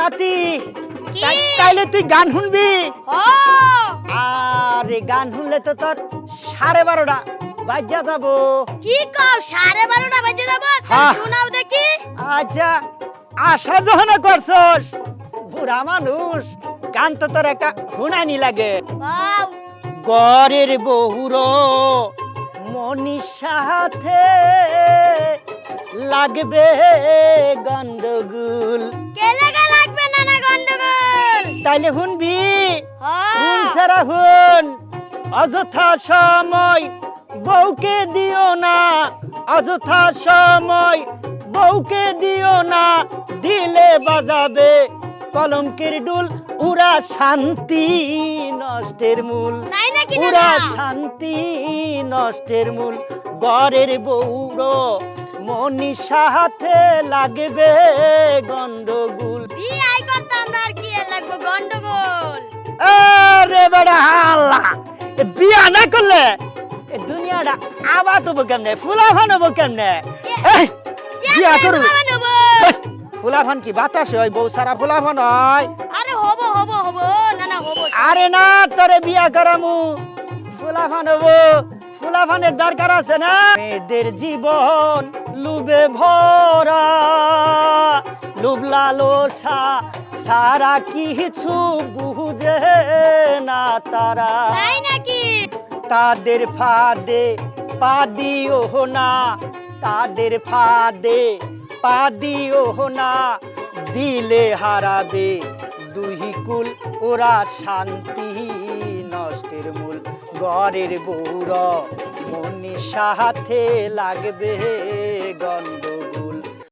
নাতি। তাই- তাইলে তুই গান শুনবি। আরে গান শুনলে তো তোর সাড়ে বারোটা বাজ্যা যাব। কি কও সাড়ে বারোটা বাজে যাব। শোনাও দেখি। আচ্ছা আশা যখন করছস বুড়া মানুষ গান তো তোর একটা শুনানি লাগে। গরের বহুর মনির সাথে লাগবে গন্ডগুল। কে তাইলে শুনবি হ্যাঁ। হুন সারা হুন। অযথা সময় বউকে দিও না। অযথা সময় বউকে দিও না। দিলে বাজাবে কলমকের ডুল। উড়া শান্তি নষ্টের মূল। দাদা শান্তি নষ্টের মূল। গড়ের বউর মনি সাথে লাগবে গন্ডগুল বিয়াই করতাম না আর কি এর লাগবে গন্ডগোল আরে বেড়া হাল্লা এ বিয়া না করলে দুনিয়াটা আবাদ হব কেমনে? ফুলাফান হব কেমনে? বিয়া করু। ফুলাফান কি বাতাস হয়? বউ সারা ফুলাফান হয়। আরে হব হব হব। না না হব আরে না তোরে বিয়া করামু। ফুলাফান হব। ফুলাফানের দরকার আছে না? মেয়েদের জীবন লুবে ভরা লুব লালসা সারা কিছু বুঝে না তারা। তাই নাকি? তাদের ফাঁদে পা দিও না তাদের ফাঁদে পা দিও না দিলে হারাবে দুই কুল ওরা শান্তি নষ্টের মূল। ঘরের বৌর মনি সাথে লাগবে গন্ডগোল